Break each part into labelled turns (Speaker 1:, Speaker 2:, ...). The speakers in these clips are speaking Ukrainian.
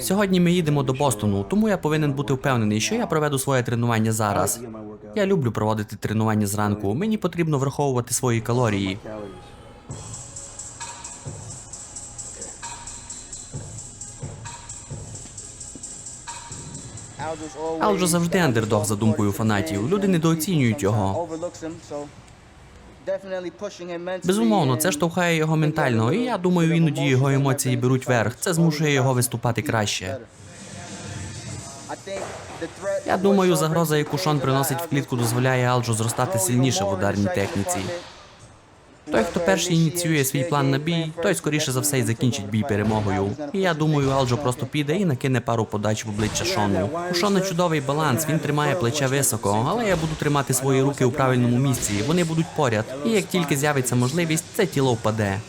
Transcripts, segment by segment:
Speaker 1: Сьогодні ми їдемо до Бостону, тому я повинен бути впевнений, що я проведу своє тренування зараз. Я люблю проводити тренування зранку. Мені потрібно враховувати свої калорії. Алджо завжди андердог за думкою фанатів. Люди недооцінюють його. Безумовно, це штовхає його ментально, і я думаю, іноді його емоції беруть верх. Це змушує його виступати краще. Я думаю, загроза, яку Шон приносить в клітку, дозволяє Алджу зростати сильніше в ударній техніці. Той, хто перший ініціює свій план на бій, той скоріше за все й закінчить бій перемогою. І я думаю, Алджо просто піде і накине пару подач в обличчя Шону. У Шона чудовий баланс, він тримає плече високо, але я буду тримати свої руки у правильному місці. Вони будуть поряд. І як тільки з'явиться можливість, це тіло впаде.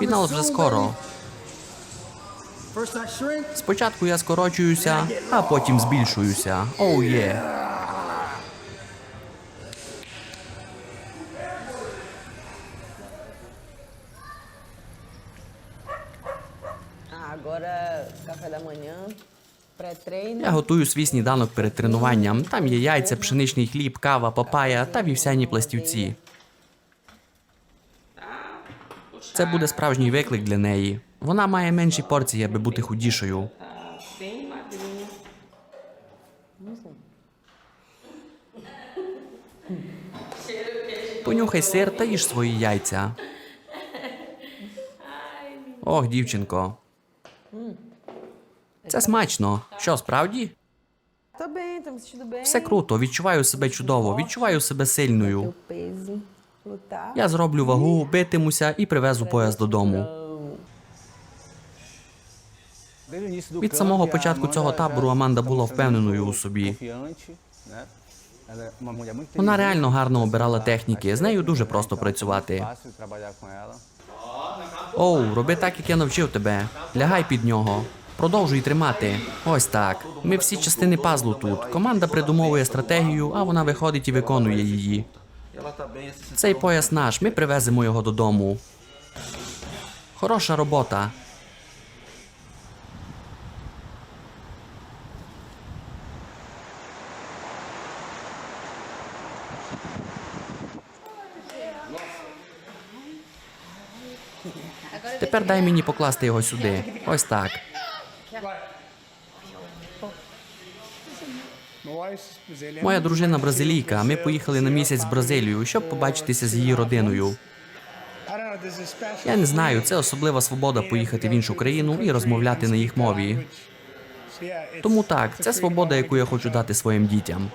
Speaker 1: Фінал вже скоро. Спочатку я скорочуюся, а потім збільшуюся. Оу є.
Speaker 2: Ah,
Speaker 1: Я готую свій сніданок перед тренуванням. Там є яйця, пшеничний хліб, кава, папая та вівсяні пластівці. Це буде справжній виклик для неї. Вона має менші порції, аби бути худішою. Понюхай сир та їж свої яйця. Ох, дівчинко. Це смачно. Що, справді? Все круто, відчуваю себе чудово, відчуваю себе сильною. Я зроблю вагу, битимуся і привезу пояс додому.
Speaker 3: Від самого початку цього табору Аманда була впевненою у собі.
Speaker 1: Вона реально гарно обирала техніки. З нею дуже просто працювати. Оу, роби так, як я навчив тебе. Лягай під нього. Продовжуй тримати. Ось так. Ми всі частини пазлу тут. Команда придумовує стратегію, а вона виходить і виконує її. Цей пояс наш, ми привеземо його додому. Хороша робота. Тепер дай мені покласти його сюди. Ось так. Моя дружина бразилійка. Ми поїхали на місяць в Бразилію, щоб побачитися з її родиною. Я не знаю, це особлива свобода поїхати в іншу країну і розмовляти на їх мові. Тому так, це свобода, яку я хочу дати своїм дітям.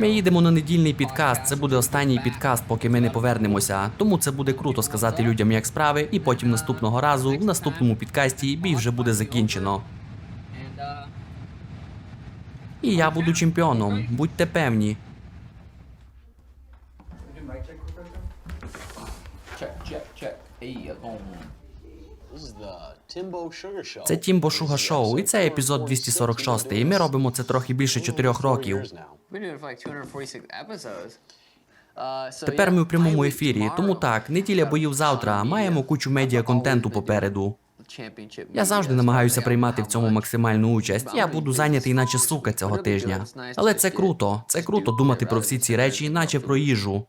Speaker 1: Ми їдемо на недільний підкаст. Це буде останній підкаст, поки ми не повернемося. Тому це буде круто сказати людям, як справи, і потім наступного разу, в наступному підкасті, бій вже буде закінчено.
Speaker 4: Uh,
Speaker 1: І я буду чемпіоном. Будьте певні.
Speaker 4: check, check, check. Hey.
Speaker 1: Це Тімбо Шуга Шоу, і це епізод 246. І ми робимо це трохи більше чотирьох років.
Speaker 5: Years now.
Speaker 4: We've been doing it for like 246 episodes. So
Speaker 1: Тепер ми в прямому ефірі. Тому так, неділя боїв завтра. Маємо кучу медіа контенту попереду. Я завжди намагаюся приймати в цьому максимальну участь. Я буду зайнятий, наче сука, цього тижня. Але це круто. Це круто думати про всі ці речі, наче про їжу.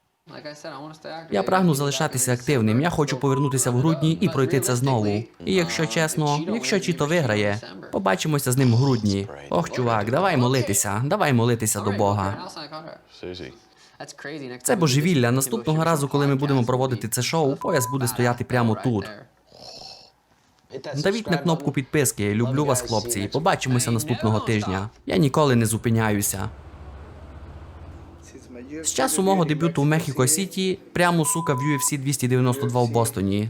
Speaker 1: Я прагну залишатися активним. Я хочу повернутися в грудні і пройти це знову. І якщо чесно, якщо Чіто виграє, побачимося з ним в грудні. Ох, чувак, давай молитися, давай молитися до Бога. Це божевілля. Наступного разу, коли ми будемо проводити це шоу, пояс буде стояти прямо тут. Давіть на кнопку підписки. Люблю вас, хлопці. Побачимося наступного тижня. Я ніколи не зупиняюся. З часу мого дебюту в Мехіко Сіті, прямо сука в UFC 292 в Бостоні.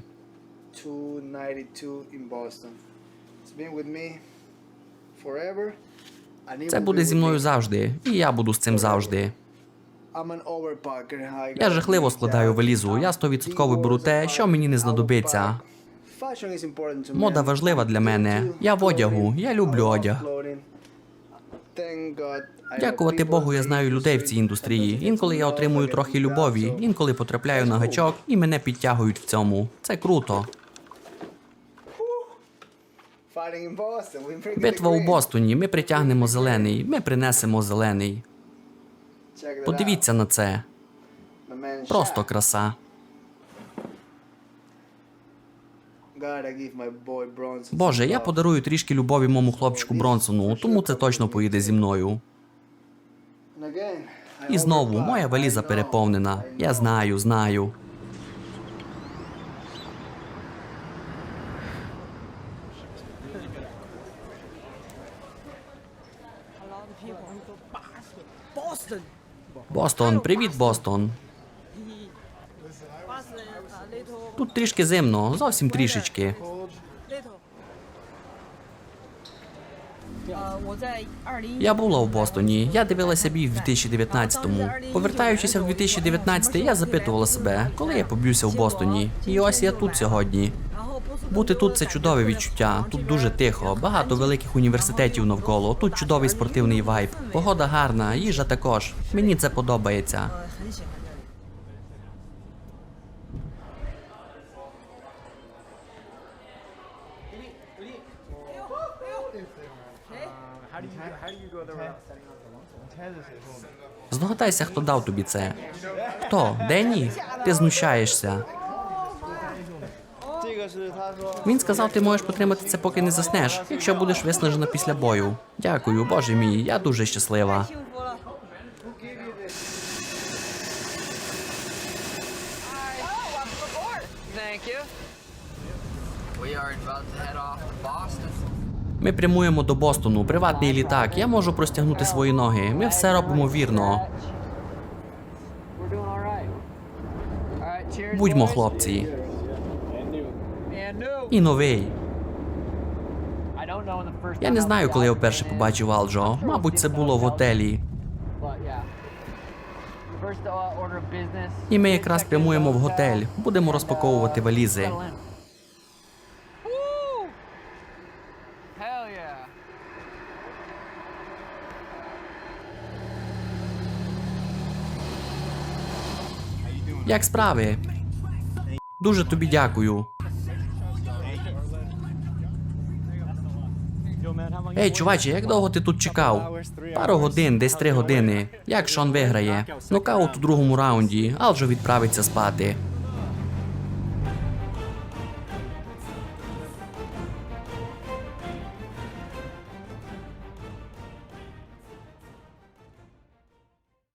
Speaker 6: 292 in Boston. It's been with me forever. and it
Speaker 1: Це буде зі мною завжди, і я буду з цим завжди. Я жахливо складаю валізу. Я 100% беру те, що мені не знадобиться. Мода важлива для мене. Я в одягу. Я люблю одяг. Дякувати Богу, я знаю людей в цій індустрії. Інколи я отримую трохи любові, інколи потрапляю на гачок і мене підтягують в цьому. Це круто. Битва у. Бостоні. Ми притягнемо зелений. Ми принесемо зелений. Подивіться на це. Просто краса. Боже, я подарую трішки любові моєму хлопчику Бронсону, тому це точно поїде зі мною. І знову, моя валіза переповнена. Я знаю, знаю. Бостон, привіт, Бостон. Тут трішки зимно, зовсім трішечки. Я була в Бостоні. Я дивилася бій в 2019-му. Повертаючися в 2019, я запитувала себе, коли я поб'юся в Бостоні. І ось я тут сьогодні. Бути тут це чудове відчуття. Тут дуже тихо, багато великих університетів навколо. Тут чудовий спортивний вайб. Погода гарна, їжа також. Мені це подобається. Здогадайся, хто дав тобі це. Хто? Денні? Ти знущаєшся. Він сказав, ти можеш потримати це, поки не заснеш, якщо будеш виснажена після бою. Дякую, боже мій, я дуже щаслива.
Speaker 4: We are Boston.
Speaker 1: Ми прямуємо до Бостону, приватний літак. Я можу простягнути свої ноги. Ми все робимо вірно. Будьмо хлопці. І новий. Я не знаю, коли я вперше побачив Алджо. Мабуть, це було в готелі. І ми якраз прямуємо в готель. Будемо розпаковувати валізи. Як справи? Дуже тобі дякую. Ей, чуваче, як довго ти тут чекав? Пару годин, десь три години. Як Шон виграє? Нокаут у другому раунді, Алджо відправиться спати.